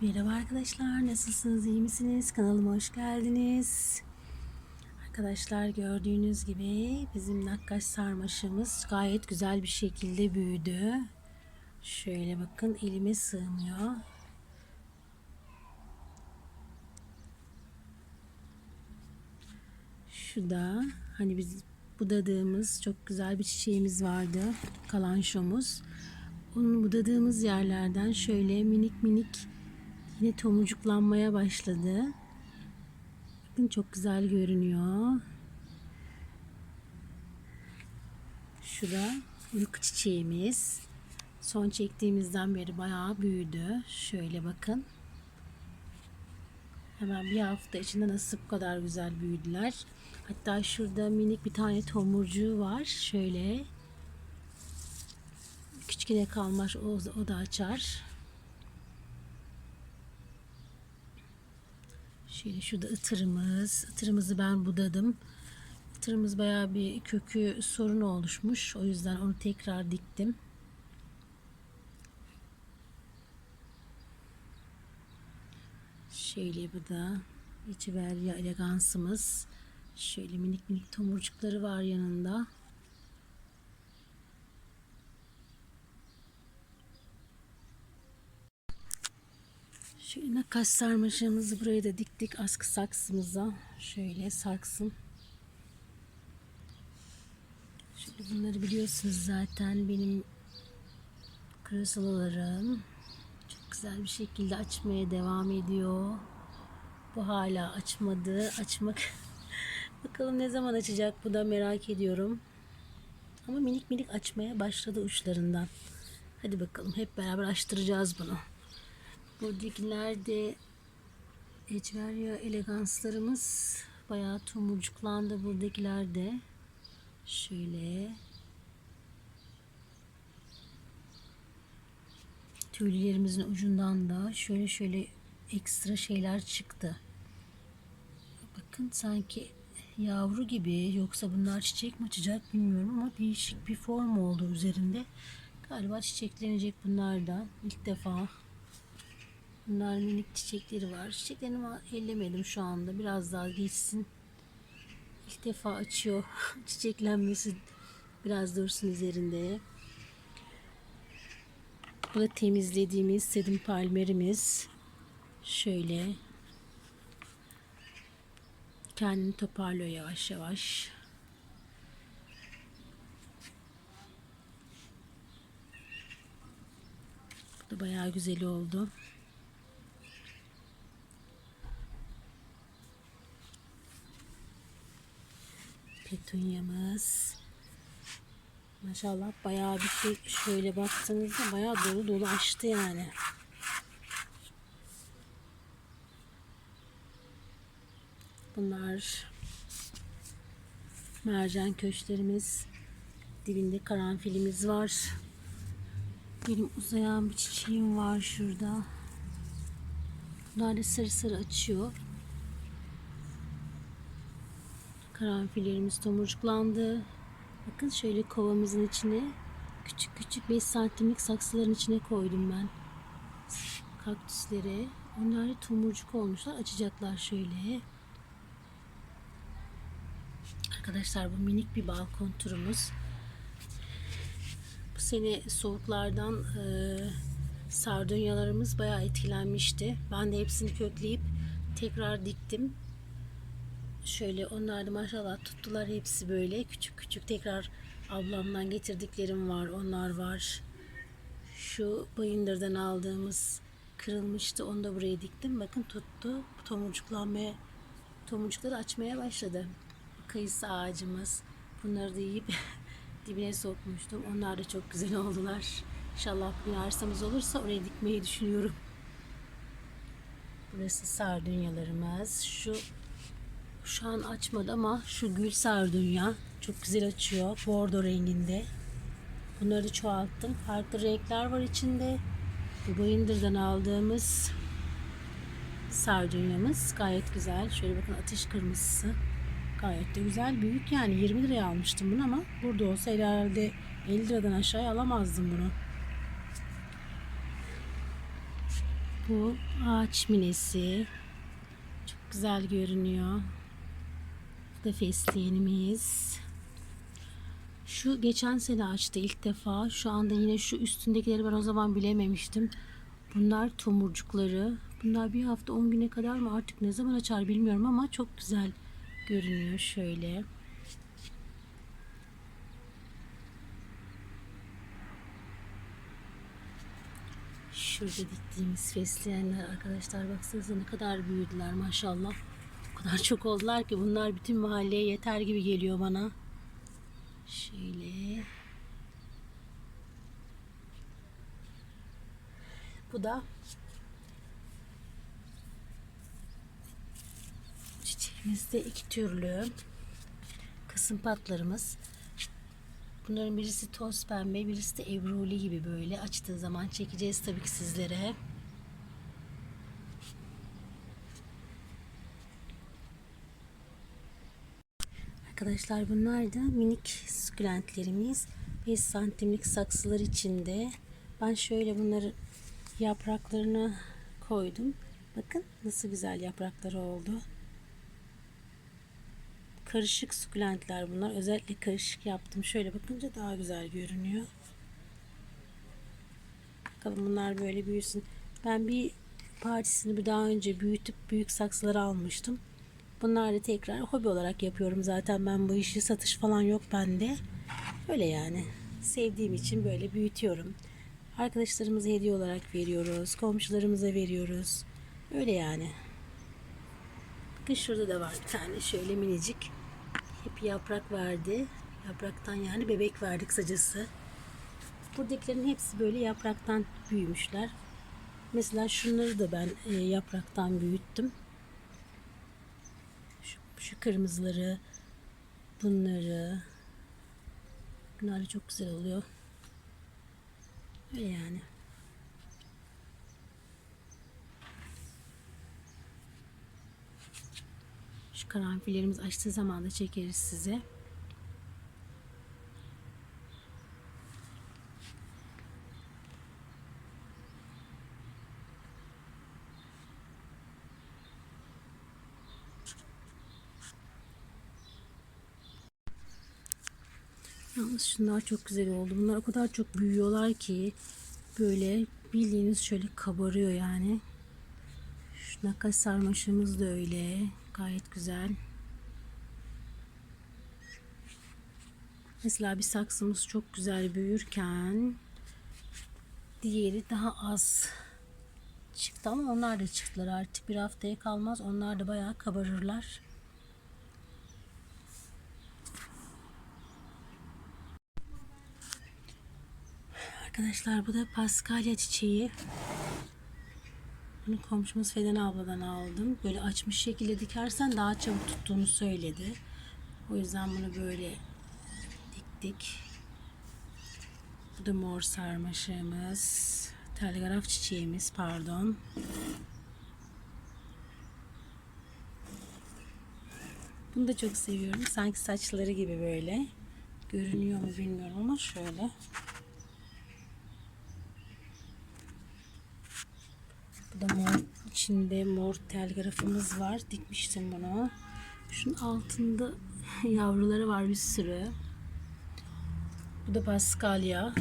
Merhaba arkadaşlar, nasılsınız, iyi misiniz? Kanalıma hoş geldiniz. Arkadaşlar gördüğünüz gibi bizim nakkaş sarmaşığımız gayet güzel bir şekilde büyüdü. Şöyle bakın elime sığmıyor. Şu da hani biz budadığımız çok güzel bir çiçeğimiz vardı. Kalanşomuz. Onun budadığımız yerlerden şöyle minik minik yine tomurcuklanmaya başladı. Bakın çok güzel görünüyor. Şu da uyku çiçeğimiz. Son çektiğimizden beri bayağı büyüdü. Şöyle bakın. Hemen bir hafta içinde nasıl bu kadar güzel büyüdüler. Hatta şurada minik bir tane tomurcuğu var. Şöyle. Küçükine kalmış o, o da açar. Şöyle şurada ıtırımız. Itırımızı ben budadım. Itırımız bayağı bir kökü sorun oluşmuş. O yüzden onu tekrar diktim. Şöyle bu da Iciveria elegansımız. Şöyle minik minik tomurcukları var yanında. Şöyle kaş sarmaşığımızı buraya da diktik askı saksımıza. Şöyle saksın. Şöyle bunları biliyorsunuz zaten benim krasalalarım. Çok güzel bir şekilde açmaya devam ediyor. Bu hala açmadı. Açmak bakalım ne zaman açacak bu da merak ediyorum. Ama minik minik açmaya başladı uçlarından. Hadi bakalım hep beraber açtıracağız bunu. Buradakiler de Ecveria eleganslarımız bayağı tomurcuklandı buradakiler de. Şöyle tüylerimizin ucundan da şöyle şöyle ekstra şeyler çıktı. Bakın sanki yavru gibi yoksa bunlar çiçek mi açacak bilmiyorum ama değişik bir form oldu üzerinde. Galiba çiçeklenecek bunlar da ilk defa. Bunlar minik çiçekleri var. Çiçeklerini ellemedim şu anda. Biraz daha geçsin. İlk defa açıyor. Çiçeklenmesi biraz dursun üzerinde. Bu da temizlediğimiz sedim palmerimiz. Şöyle kendini toparlıyor yavaş yavaş. Bu da bayağı güzel oldu. Petunyamız. Maşallah bayağı bir şey şöyle baktığınızda bayağı dolu dolu açtı yani. Bunlar mercan köşklerimiz. Dibinde karanfilimiz var. Benim uzayan bir çiçeğim var şurada. Bunlar da sarı sarı açıyor. Karanfillerimiz tomurcuklandı. Bakın şöyle kovamızın içine küçük küçük 5 santimlik saksıların içine koydum ben. Kaktüsleri. Onlar da tomurcuk olmuşlar. Açacaklar şöyle. Arkadaşlar bu minik bir balkon turumuz. Bu sene soğuklardan e, sardunyalarımız bayağı etkilenmişti. Ben de hepsini kökleyip tekrar diktim. Şöyle onlar da maşallah tuttular hepsi böyle küçük küçük tekrar ablamdan getirdiklerim var onlar var. Şu bayındırdan aldığımız kırılmıştı onu da buraya diktim. Bakın tuttu tomurcuklanmaya tomurcukları açmaya başladı. Kayısı ağacımız bunları da yiyip dibine sokmuştum. Onlar da çok güzel oldular. İnşallah bir arsamız olursa oraya dikmeyi düşünüyorum. Burası sardunyalarımız. Şu şu an açmadı ama şu gül sardunya çok güzel açıyor. Bordo renginde. Bunları çoğalttım. Farklı renkler var içinde. Bu Bayındır'dan aldığımız sardunyamız gayet güzel. Şöyle bakın ateş kırmızısı. Gayet de güzel. Büyük yani 20 liraya almıştım bunu ama burada olsa herhalde 50 liradan aşağıya alamazdım bunu. Bu ağaç minesi. Çok güzel görünüyor. Da fesleğenimiz. Şu geçen sene açtı ilk defa. Şu anda yine şu üstündekileri ben o zaman bilememiştim. Bunlar tomurcukları. Bunlar bir hafta 10 güne kadar mı artık ne zaman açar bilmiyorum ama çok güzel görünüyor şöyle. Şurada diktiğimiz fesleğenler arkadaşlar baksanıza ne kadar büyüdüler maşallah. Kadar çok oldular ki bunlar bütün mahalleye yeter gibi geliyor bana. Şöyle. Bu da çiçeğimizde iki türlü kısım patlarımız. Bunların birisi toz pembe, birisi de ebruli gibi böyle açtığı zaman çekeceğiz tabii ki sizlere. Arkadaşlar bunlar da minik sukulentlerimiz. 5 santimlik saksılar içinde. Ben şöyle bunları yapraklarını koydum. Bakın nasıl güzel yaprakları oldu. Karışık sukulentler bunlar. Özellikle karışık yaptım. Şöyle bakınca daha güzel görünüyor. Bakalım bunlar böyle büyüsün. Ben bir partisini bir daha önce büyütüp büyük saksılara almıştım. Bunlar da tekrar hobi olarak yapıyorum zaten ben bu işi satış falan yok bende. Öyle yani. Sevdiğim için böyle büyütüyorum. Arkadaşlarımıza hediye olarak veriyoruz. Komşularımıza veriyoruz. Öyle yani. Bakın şurada da var bir tane şöyle minicik. Hep yaprak verdi. Yapraktan yani bebek verdik kısacası. Buradakilerin hepsi böyle yapraktan büyümüşler. Mesela şunları da ben e, yapraktan büyüttüm. Şu, kırmızıları, bunları. Bunlar çok güzel oluyor. Öyle yani. Şu karanfillerimiz açtığı zaman da çekeriz size. Yalnız şunlar çok güzel oldu. Bunlar o kadar çok büyüyorlar ki böyle bildiğiniz şöyle kabarıyor yani. Şu nakas sarmaşığımız da öyle. Gayet güzel. Mesela bir saksımız çok güzel büyürken diğeri daha az çıktı ama onlar da çıktılar artık bir haftaya kalmaz onlar da bayağı kabarırlar. Arkadaşlar bu da paskalya çiçeği. Bunu komşumuz Feden abladan aldım. Böyle açmış şekilde dikersen daha çabuk tuttuğunu söyledi. O yüzden bunu böyle diktik. Bu da mor sarmaşığımız. Telgraf çiçeğimiz pardon. Bunu da çok seviyorum. Sanki saçları gibi böyle. Görünüyor mu bilmiyorum ama şöyle. Bu da mor içinde mor telgrafımız var. Dikmiştim bunu. Şunun altında yavruları var bir sürü. Bu da paskalya.